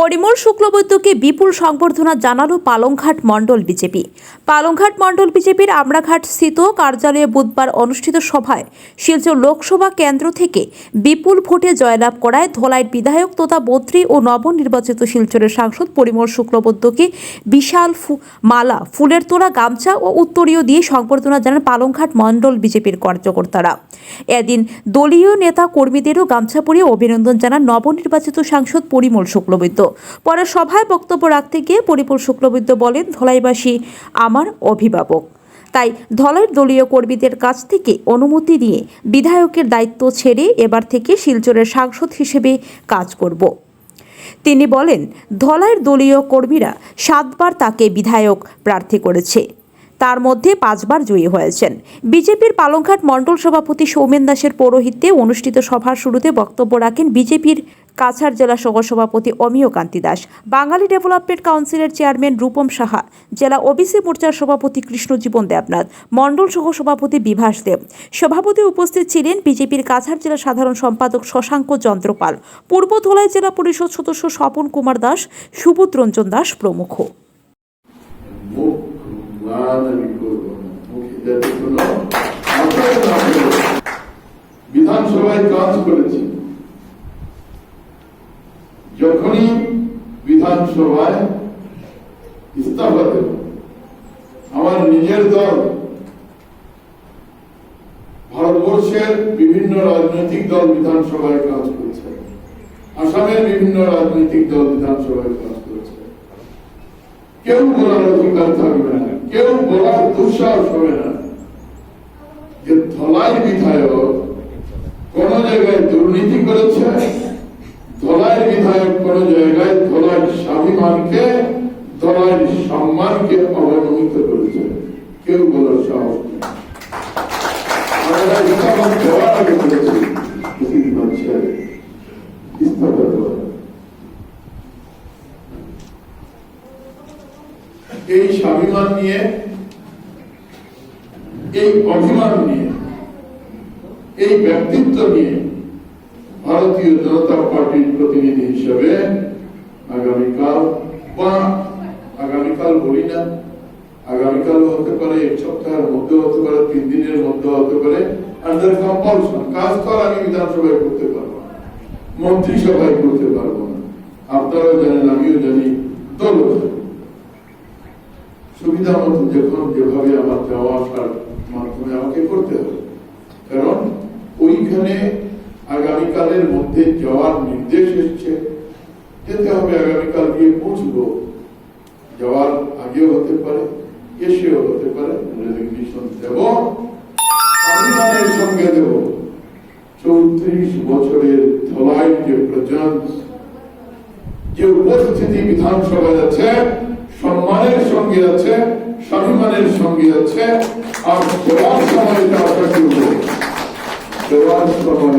পরিমল শুক্লবৈদ্যকে বিপুল সংবর্ধনা জানালো পালংঘাট মণ্ডল বিজেপি। পালংঘাট মণ্ডল বিজেপির আমরাঘাট স্থিত কার্যালয়ে বুধবার অনুষ্ঠিত সভায় শিলচর লোকসভা কেন্দ্র থেকে বিপুল ভোটে জয়লাভ করায় ধলাইয়ের বিধায়ক তথা মন্ত্রী ও নবনির্বাচিত শিলচরের সাংসদ পরিমল শুক্লবৈদ্যকে বিশাল মালা, ফুলের তোলা গামছা ও উত্তরীয় দিয়ে সংবর্ধনা জানান পালংঘাট মণ্ডল বিজেপির কার্যকর্তারা। এদিন দলীয় নেতা কর্মীদেরও গামছা পরিয়ে অভিনন্দন জানান নবনির্বাচিত সাংসদ পরিমল শুক্লবৈদ্য। পরে সভায় বক্তব্য রাখতে গিয়ে পরিমল শুক্লবৈদ্য বলেন, ধলাইবাসী আমার অভিভাবক। তাই ধলাইয়ের দলীয় কর্মীদের কাছ থেকে অনুমতি নিয়ে বিধায়কের দায়িত্ব ছেড়ে এবার থেকে শিলচরের সাংসদ হিসেবে কাজ করব। তিনি বলেন, ধলাইয়ের দলীয় কর্মীরা সাতবার তাকে বিধায়ক প্রার্থী করেছে। তার মধ্যে পাঁচবার জয়ী হয়েছেন। বিজেপির পালংঘাট মণ্ডল সভাপতি সৌমেন দাসের পৌরোহিত্যে অনুষ্ঠিত সভার শুরুতে বক্তব্য রাখেন বিজেপির কাছাড় জেলা সহসভাপতি অমিয় কান্তি দাস, বাঙালি ডেভেলপমেন্ট কাউন্সিলের চেয়ারম্যান রূপম সাহা, জেলা ওবিসি মোর্চার সভাপতি কৃষ্ণজীবন দেবনাথ, মণ্ডল সহসভাপতি বিভাস দেব সভাপতি উপস্থিত ছিলেন বিজেপির কাছাড় জেলা সাধারণ সম্পাদক শশাঙ্ক চন্দ্রপাল, পূর্ব ধলাই জেলা পরিষদ সদস্য স্বপন কুমার দাস, সুবোধ রঞ্জন দাস প্রমুখ। বিধানসভায় কাজ করেছি যখনই বিধানসভায় ইস্তফা দেব, আমার নিজের দল, ভারতবর্ষের বিভিন্ন রাজনৈতিক দল বিধানসভায় কাজ করেছে। আসামের বিভিন্ন রাজনৈতিক দল বিধানসভায় কাজ করেছে। কেউ বলার অধিকার থাকবে না, কেউ বলার দুঃসাহস হবে না যে ধলাই বিধায়ক কোন জায়গায় দুর্নীতি করেছে কোন জায়গায় স্বাভিমানকে সম্মানকে অবনমিত করেছে। কেউ বলার সাহস এই স্বাভিমান নিয়ে, এই অভিমান নিয়ে, এই ব্যক্তিত্ব নিয়ে ভারতীয় জনতা পার্টির প্রতিনিধি হিসেবে আগামীকাল বা আগামীকাল বলি না আগামীকাল হতে পারে, এক সপ্তাহের মধ্যে হতে পারে, তিন দিনের মধ্যে হতে পারে কাজ তো আমি বিধানসভায় করতে পারব না, মন্ত্রিসভায় করতে পারব না। আপনারাও জানেন, আমিও জানি জানে। সুবিধা মতো যখন যেভাবে আমার যাওয়া আসার মাধ্যমে আমাকে করতে হবে। কারণ ওইখানে আগামীকালের মধ্যে যাওয়ার নির্দেশ এসছে। যেতে হবে, আগামীকাল গিয়ে পৌঁছবো। যাওয়ার আগেও হতে পারে, এসেও হতে পারে রেজিগনেশন দেব। পরিমাণের সঙ্গে দেব। চৌত্রিশ বছরের ধলাই যে প্রেজেন্স যে উপস্থিতি বিধানসভায় আছে, সম্মানের সঙ্গে আছে, স্বাভিমানের সঙ্গে আছে, আর দেওয়ার সময় এটা আশা করব। দেওয়ার সময়